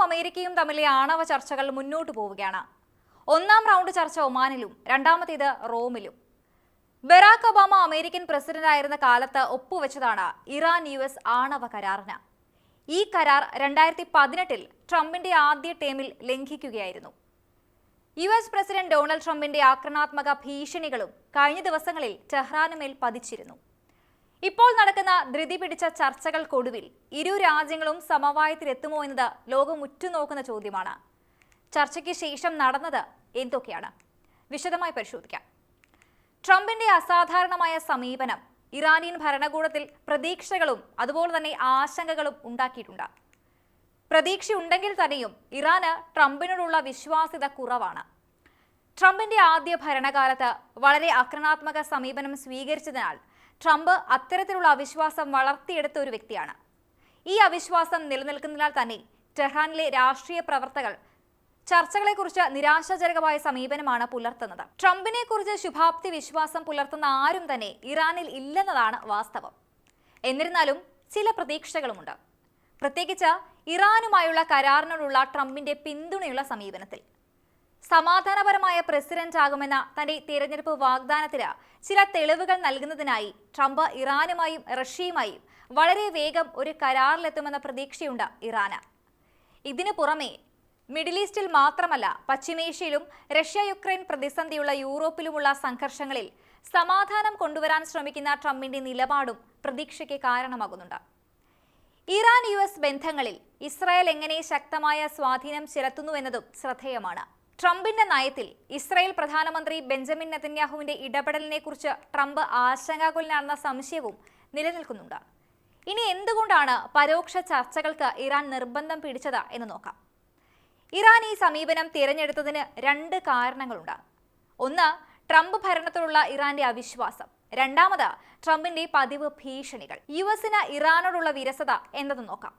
ഇറാനും അമേരിക്കയും തമ്മിലെ ആണവ ചർച്ചകൾ മുന്നോട്ട് പോവുകയാണ്. ഒന്നാം റൗണ്ട് ചർച്ച ഒമാനിലും രണ്ടാമത്തേത് റോമിലും. ബറാക്ക് ഒബാമ അമേരിക്കൻ പ്രസിഡന്റായിരുന്ന കാലത്ത് ഒപ്പുവെച്ചതാണ് ഇറാൻ യു എസ് ആണവ കരാറിന്. ഈ കരാർ രണ്ടായിരത്തി പതിനെട്ടിൽ ട്രംപിന്റെ ആദ്യ ടേമിൽ ലംഘിക്കുകയായിരുന്നു. യു എസ് പ്രസിഡന്റ് ഡൊണാൾഡ് ട്രംപിന്റെ ആക്രമണാത്മക ഭീഷണികളും കഴിഞ്ഞ ദിവസങ്ങളിൽ ടെഹ്റാനുമേൽ പതിച്ചിരുന്നു. ഇപ്പോൾ നടക്കുന്ന ധൃതി പിടിച്ച ചർച്ചകൾക്കൊടുവിൽ ഇരു രാജ്യങ്ങളും സമവായത്തിലെത്തുമോ എന്നത് ലോകം ഉറ്റുനോക്കുന്ന ചോദ്യമാണ്. ചർച്ചയ്ക്ക് ശേഷം നടന്നത് എന്തൊക്കെയാണ്? വിശദമായി പരിശോധിക്കാം. ട്രംപിന്റെ അസാധാരണമായ സമീപനം ഇറാനിയൻ ഭരണകൂടത്തിൽ പ്രതീക്ഷകളും അതുപോലെ തന്നെ ആശങ്കകളും ഉണ്ടാക്കിയിട്ടുണ്ട്. പ്രതീക്ഷയുണ്ടെങ്കിൽ തന്നെയും ഇറാന് ട്രംപിനോടുള്ള വിശ്വാസ്യത കുറവാണ്. ട്രംപിന്റെ ആദ്യ ഭരണകാലത്ത് വളരെ ആക്രമണാത്മക സമീപനം സ്വീകരിച്ചതിനാൽ ട്രംപ് അത്തരത്തിലുള്ള അവിശ്വാസം വളർത്തിയെടുത്ത ഒരു വ്യക്തിയാണ്. ഈ അവിശ്വാസം നിലനിൽക്കുന്നതിനാൽ തന്നെ ടെഹ്റാനിലെ രാഷ്ട്രീയ പ്രവർത്തകർ ചർച്ചകളെക്കുറിച്ച് നിരാശാജനകമായ സമീപനമാണ് പുലർത്തുന്നത്. ട്രംപിനെ കുറിച്ച് ശുഭാപ്തി വിശ്വാസം പുലർത്തുന്ന ആരും തന്നെ ഇറാനിൽ ഇല്ലെന്നതാണ് വാസ്തവം. എന്നിരുന്നാലും ചില പ്രതീക്ഷകളുമുണ്ട്. പ്രത്യേകിച്ച് ഇറാനുമായുള്ള കരാറിനോടുള്ള ട്രംപിന്റെ പിന്തുണയുള്ള സമീപനത്തിൽ. സമാധാനപരമായ പ്രസിഡന്റ് ആകുമെന്ന തന്റെ തിരഞ്ഞെടുപ്പ് വാഗ്ദാനത്തിന് ചില തെളിവുകൾ നൽകുന്നതിനായി ട്രംപ് ഇറാനുമായും റഷ്യയുമായും വളരെ വേഗം ഒരു കരാറിലെത്തുമെന്ന പ്രതീക്ഷയുണ്ട് ഇറാന്. ഇതിനു പുറമെ മിഡിൽ ഈസ്റ്റിൽ മാത്രമല്ല പശ്ചിമേഷ്യയിലും റഷ്യ യുക്രൈൻ പ്രതിസന്ധിയുള്ള യൂറോപ്പിലുമുള്ള സംഘർഷങ്ങളിൽ സമാധാനം കൊണ്ടുവരാൻ ശ്രമിക്കുന്ന ട്രംപിന്റെ നിലപാടും പ്രതീക്ഷയ്ക്ക് കാരണമാകുന്നുണ്ട്. ഇറാൻ യു എസ് ബന്ധങ്ങളിൽ ഇസ്രായേൽ എങ്ങനെ ശക്തമായ സ്വാധീനം ചെലുത്തുന്നുവെന്നതും ശ്രദ്ധേയമാണ്. ട്രംപിന്റെ നയത്തിൽ ഇസ്രായേൽ പ്രധാനമന്ത്രി ബെഞ്ചമിൻ നെതന്യാഹുവിന്റെ ഇടപെടലിനെ കുറിച്ച് ട്രംപ് ആശങ്കാകുലനാണെന്ന സംശയവും നിലനിൽക്കുന്നുണ്ട്. ഇനി എന്തുകൊണ്ടാണ് പരോക്ഷ ചർച്ചകൾക്ക് ഇറാൻ നിർബന്ധം പിടിച്ചത് എന്ന് നോക്കാം. ഇറാൻ ഈ സമീപനം തിരഞ്ഞെടുത്തതിന് രണ്ട് കാരണങ്ങളുണ്ട്. ഒന്ന് ട്രംപ് ഭരണത്തിലുള്ള ഇറാന്റെ അവിശ്വാസം. രണ്ടാമത് ട്രംപിന്റെ പതിവ് ഭീഷണികൾ. യു എസിന് ഇറാനോടുള്ള വിരസത എന്നത് നോക്കാം.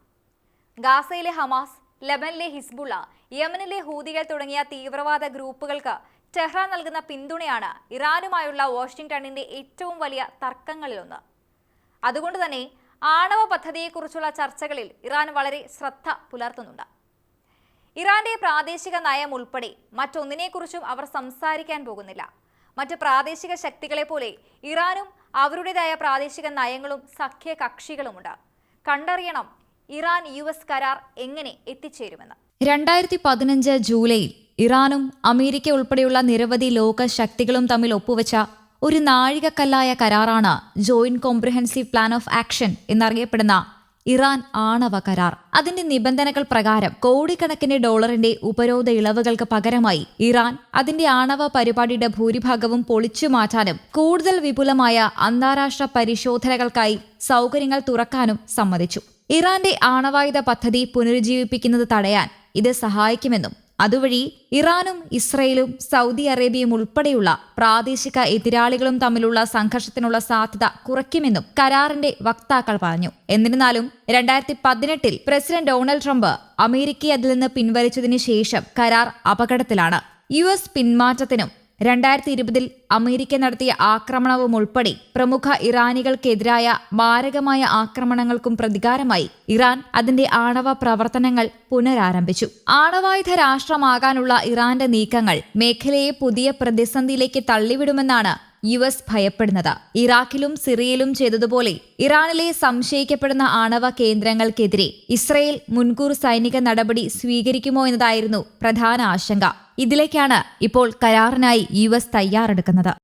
ഗാസയിലെ ഹമാസ് ലെബനിലെ ഹിസ്ബുള്ള യമനിലെ ഹൂതികൾ തുടങ്ങിയ തീവ്രവാദ ഗ്രൂപ്പുകൾക്ക് ടെഹ്റാൻ നൽകുന്ന പിന്തുണയാണ് ഇറാനുമായുള്ള വാഷിംഗ്ടണിന്റെ ഏറ്റവും വലിയ തർക്കങ്ങളിലൊന്ന്. അതുകൊണ്ട് തന്നെ ആണവ പദ്ധതിയെക്കുറിച്ചുള്ള ചർച്ചകളിൽ ഇറാൻ വളരെ ശ്രദ്ധ പുലർത്തുന്നുണ്ട്. ഇറാന്റെ പ്രാദേശിക നയം ഉൾപ്പെടെ മറ്റൊന്നിനെക്കുറിച്ചും അവർ സംസാരിക്കാൻ പോകുന്നില്ല. മറ്റ് പ്രാദേശിക ശക്തികളെ പോലെ ഇറാനും അവരുടേതായ പ്രാദേശിക നയങ്ങളും സഖ്യ കക്ഷികളുമുണ്ട് കണ്ടറിയണം ഇറാൻ യു എസ് കരാർ എങ്ങനെ എത്തിച്ചേരുമെന്ന്. രണ്ടായിരത്തി പതിനഞ്ച് ജൂലൈയിൽ ഇറാനും അമേരിക്ക ഉൾപ്പെടെയുള്ള നിരവധി ലോക ശക്തികളും തമ്മിൽ ഒപ്പുവെച്ച ഒരു നാഴികക്കല്ലായ കരാറാണ് joint comprehensive plan of action എന്നറിയപ്പെടുന്ന ഇറാൻ ആണവ കരാർ. അതിന്റെ നിബന്ധനകൾ പ്രകാരം കോടിക്കണക്കിന് ഡോളറിന്റെ ഉപരോധ ഇളവുകൾക്ക് പകരമായി ഇറാൻ അതിന്റെ ആണവ പരിപാടിയുടെ ഭൂരിഭാഗവും പൊളിച്ചു മാറ്റാനും കൂടുതൽ വിപുലമായ അന്താരാഷ്ട്ര പരിശോധനകൾക്കായി സൗകര്യങ്ങൾ തുറക്കാനും സമ്മതിച്ചു. ഇറാന്റെ ആണവായുധ പദ്ധതി പുനരുജ്ജീവിപ്പിക്കുന്നത് തടയാൻ ഇത് സഹായിക്കുമെന്നും അതുവഴി ഇറാനും ഇസ്രയേലും സൗദി അറേബ്യയും ഉൾപ്പെടെയുള്ള പ്രാദേശിക എതിരാളികളും തമ്മിലുള്ള സംഘർഷത്തിനുള്ള സാധ്യത കുറയ്ക്കുമെന്നും കരാറിന്റെ വക്താക്കൾ പറഞ്ഞു. എന്നിരുന്നാലും രണ്ടായിരത്തി പതിനെട്ടിൽ പ്രസിഡന്റ് ഡൊണാൾഡ് ട്രംപ് അമേരിക്കയെ അതിൽ നിന്ന് പിൻവലിച്ചതിനു ശേഷം കരാർ അപകടത്തിലാണ്. യു എസ് പിന്മാറ്റത്തിനും രണ്ടായിരത്തി ഇരുപതിൽ അമേരിക്ക നടത്തിയ ആക്രമണവും ഉൾപ്പെടെ പ്രമുഖ ഇറാനികൾക്കെതിരായ മാരകമായ ആക്രമണങ്ങൾക്കും പ്രതികാരമായി ഇറാൻ അതിന്റെ ആണവ പ്രവർത്തനങ്ങൾ പുനരാരംഭിച്ചു. ആണവായുധ രാഷ്ട്രമാകാനുള്ള ഇറാന്റെ നീക്കങ്ങൾ മേഖലയെ പുതിയ പ്രതിസന്ധിയിലേക്ക് തള്ളിവിടുമെന്നാണ് യു എസ് ഭയപ്പെടുന്നത്. ഇറാഖിലും സിറിയയിലും ചെയ്തതുപോലെ ഇറാനിലെ സംശയിക്കപ്പെടുന്ന ആണവ കേന്ദ്രങ്ങൾക്കെതിരെ ഇസ്രയേൽ മുൻകൂർ സൈനിക നടപടി സ്വീകരിക്കുമോ എന്നതായിരുന്നു പ്രധാന ആശങ്ക. ഇതിലേക്കാണ് ഇപ്പോൾ കരാറിനായി യു എസ് തയ്യാറെടുക്കുന്നത്.